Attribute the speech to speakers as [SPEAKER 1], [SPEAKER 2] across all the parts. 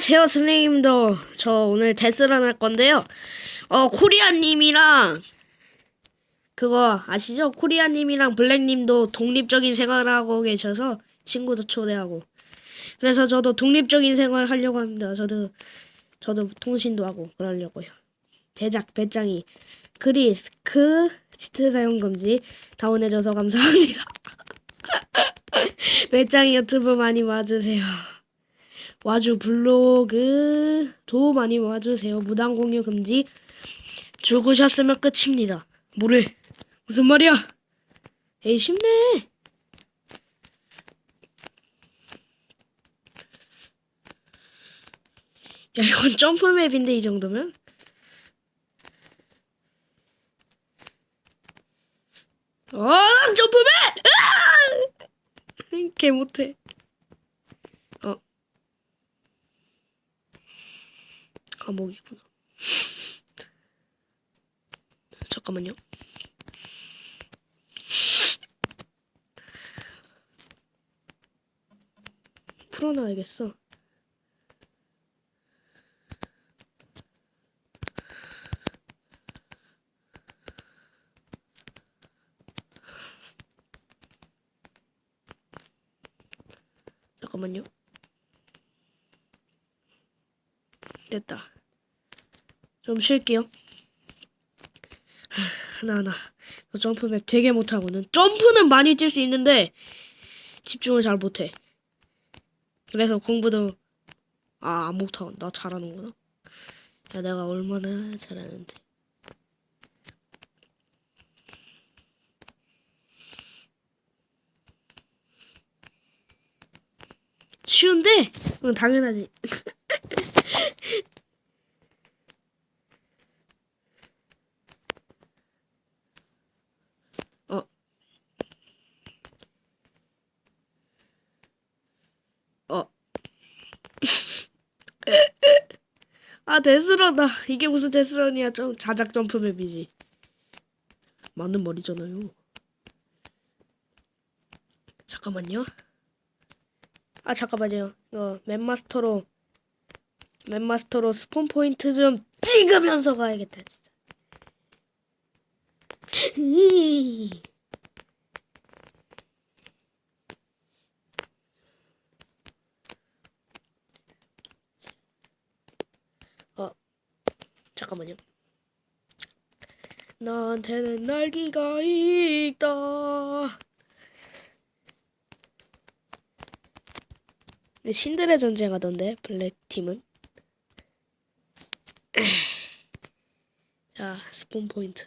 [SPEAKER 1] 안녕하세요, 선생님도. 저 오늘 데스런 할 건데요. 어, 코리아님이랑, 그거 아시죠? 코리아님이랑 블랙님도 독립적인 생활을 하고 계셔서 친구도 초대하고. 그래서 저도 독립적인 생활 하려고 합니다. 저도, 저도 통신도 하고 그러려고요. 제작, 배짱이, 크리스크, 치트 사용 금지, 다운해줘서 감사합니다. 배짱이 유튜브 많이 와주세요. 와주 블로그도 많이 와주세요. 무단 공유 금지. 죽으셨으면 끝입니다. 뭐래? 무슨 말이야? 에이 쉽네. 야 이건 점프맵인데 이 정도면? 어, 난 점프맵! 으아! 개 못해. 어. 감옥이구나. 잠깐만요. 풀어놔야겠어. 잠깐만요. 됐다. 좀 쉴게요. 하나하나. 저 점프맵 되게 못하고는. 점프는 많이 뛸 수 있는데, 집중을 잘 못해. 그래서 공부도, 아, 안 못하고. 나 잘하는구나. 야, 내가 얼마나 잘하는데. 쉬운데? 응, 당연하지. 어. 어. 아, 데스런다. 이게 무슨 데스런이야. 좀 자작 점프 맵이지. 맞는 말이잖아요. 잠깐만요. 아, 잠깐만요. 이거 맵마스터로 맵마스터로 스폰 포인트 좀 찍으면서 가야겠다, 진짜. 이. 어, 잠깐만요. 나한테는 날개가 있다. 네, 신들의 전쟁 하던데 블랙 팀은. 자, 스폰 포인트.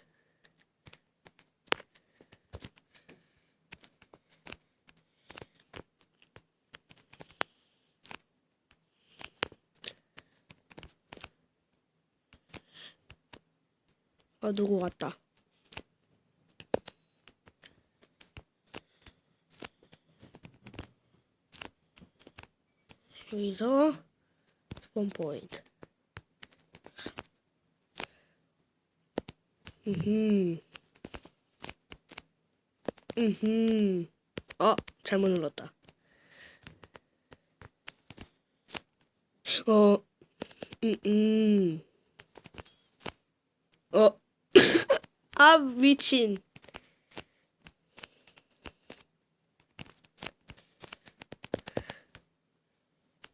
[SPEAKER 1] 아, 누구 왔다. 여기서 스폰 포인트. 음. 음. 어, 잘못 눌렀다. 어. 음. 음. 어. 아, 미친.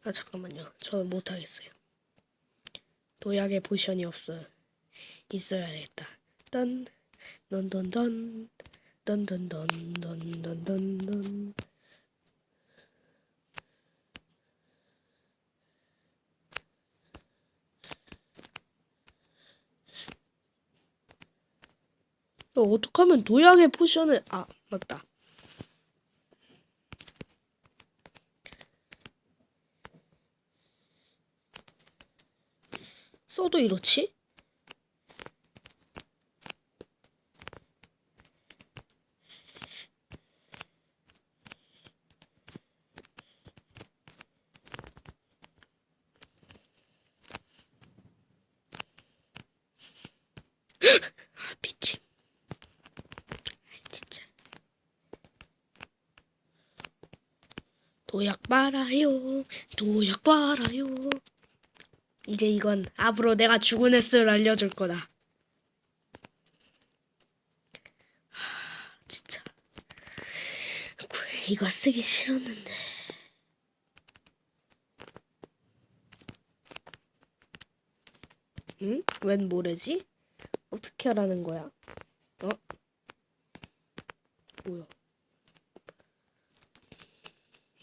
[SPEAKER 1] 아, 잠깐만요. 저 못하겠어요. 도약의 포션이 없어요. 있어야겠다. 딴, 던던던, 던던던, 던던던 어, 어떡하면 도약의 포션을, 아, 맞다. 써도 이렇지? 아, 미침. 아이, 진짜. 도약 빨아요. 도약 빨아요. 이제 이건 앞으로 내가 죽은 횟수를 알려줄 거다. 하, 진짜. 구- 이거 쓰기 싫었는데. 응? 웬 모래지? 어떻게 하라는 거야? 어? 뭐야?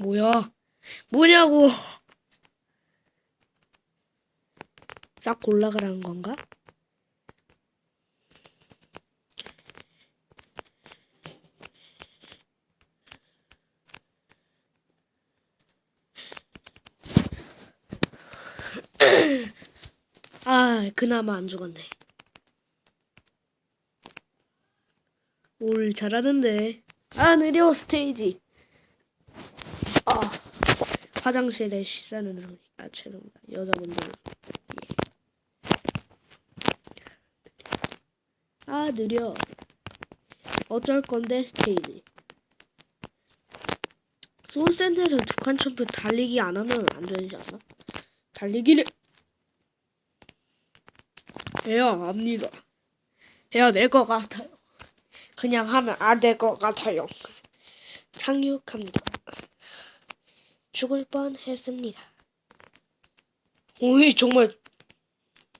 [SPEAKER 1] 뭐야? 뭐냐고! 싹 올라가라는 건가? 아, 그나마 안 죽었네. 올 잘하는데. 아, 느려 스테이지. 아, 화장실에 쉬사는 랑 아, 죄송합니다. 여자분들은. 예. 아, 느려. 어쩔 건데, 스테이지. 소울샌드에서 두칸 점프 달리기 안 하면 안 되지 않나? 달리기를 해야 합니다. 해야 될 것 같아요. 그냥 하면 안 될 것 같아요. 착륙합니다. 죽을 뻔 했습니다. 오이, 정말.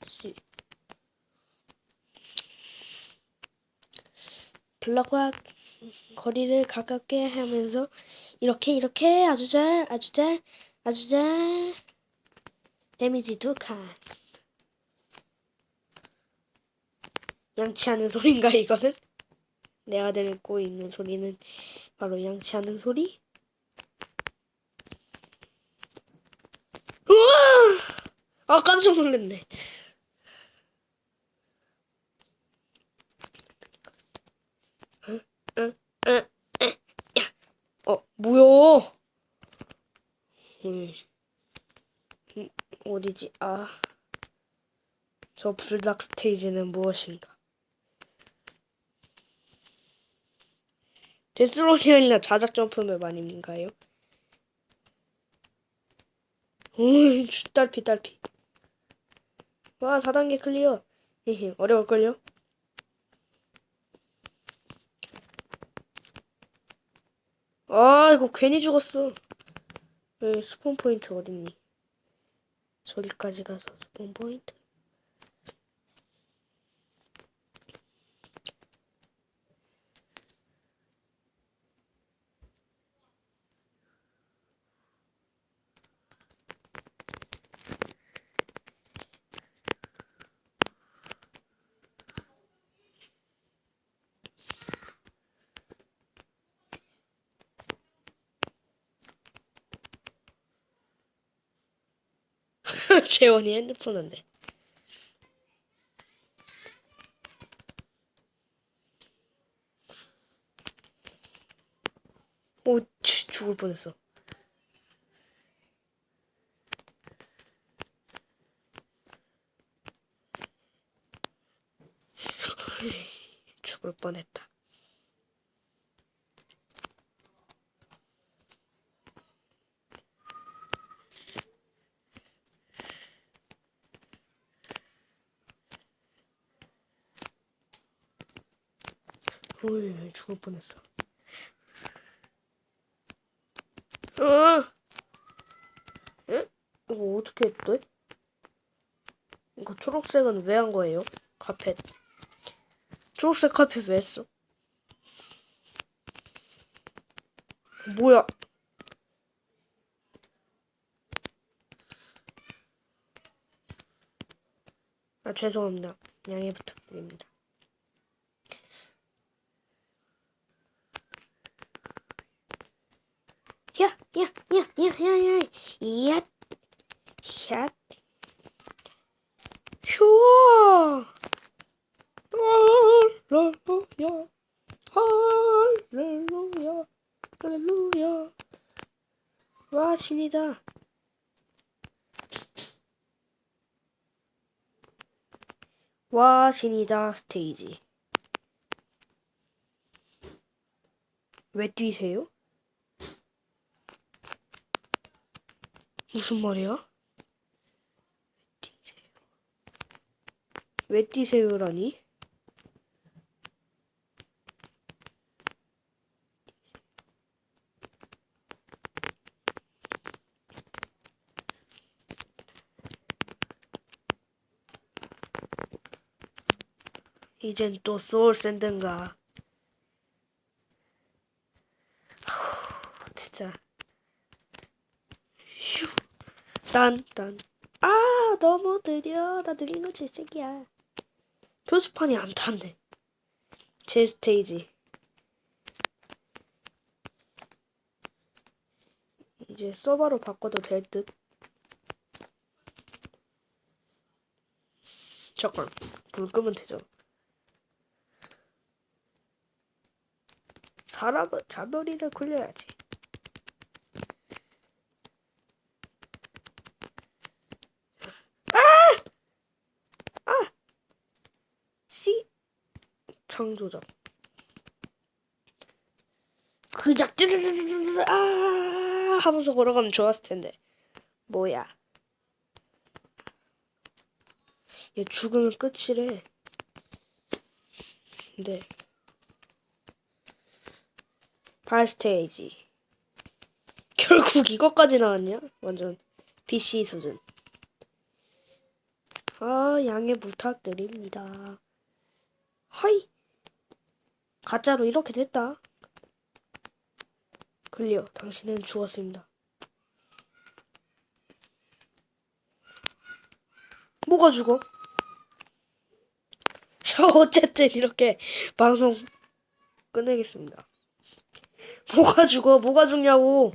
[SPEAKER 1] 씨. 블럭과 거리를 가깝게 하면서 이렇게 이렇게 아주 잘 아주 잘 아주 잘 데미지 두 칸. 양치하는 소린가 이거는? 내가 들고 있는 소리는 바로 양치하는 소리? 우와! 아 깜짝 놀랐네. 응? 응? 야! 어 뭐야? 음, 음, 어디지? 아, 저 불닭 스테이지는 무엇인가? 아니라 자작 점프맵 아닌가요? 오, 딸피 딸피. 와, 4단계 클리어. 히히, 어려울걸요? 아, 이거 괜히 죽었어. 여기 스폰 포인트 어딨니? 저기까지 가서 스폰 포인트. 재원이 핸드폰인데. 오, 치, 죽을 뻔했어. 죽을 뻔했다. 오이, 죽을 뻔했어. 어! 응? 이거 어떻게 했대? 이거 초록색은 왜 한 거예요? 카펫. 초록색 카펫 왜 했어? 뭐야? 아, 죄송합니다. 양해 부탁드립니다. 야, 야, 샷, 휴, 할렐루야, 할렐루야, 할렐루야, 와 신이다. 와 신이다 스테이지. 왜 뛰세요? 무슨 말이야? 왜 뛰세요라니? 이젠 또 소울 샌드인가? 아우, 진짜. 휴. 딴, 딴. 아, 너무 느려. 나 느린 거 질색이야. 표지판이 안 탔네. 제 스테이지. 이제 서버로 바꿔도 될 듯. 잠깐, 불 끄면 되죠. 사람은 잔머리를 굴려야지. 아! 아! 씨! 창조적. 그작 아 하면서 걸어가면 좋았을 텐데. 뭐야? 얘 죽으면 끝이래. 근데 발 스테이지. 결국 이것까지 나왔냐? 완전 PC 수준. 아, 양해 부탁드립니다. 하이. 가짜로 이렇게 됐다. 클리어. 당신은 죽었습니다. 뭐가 죽어? 저 어쨌든 이렇게 방송 끝내겠습니다. 뭐가 죽어? 뭐가 죽냐고?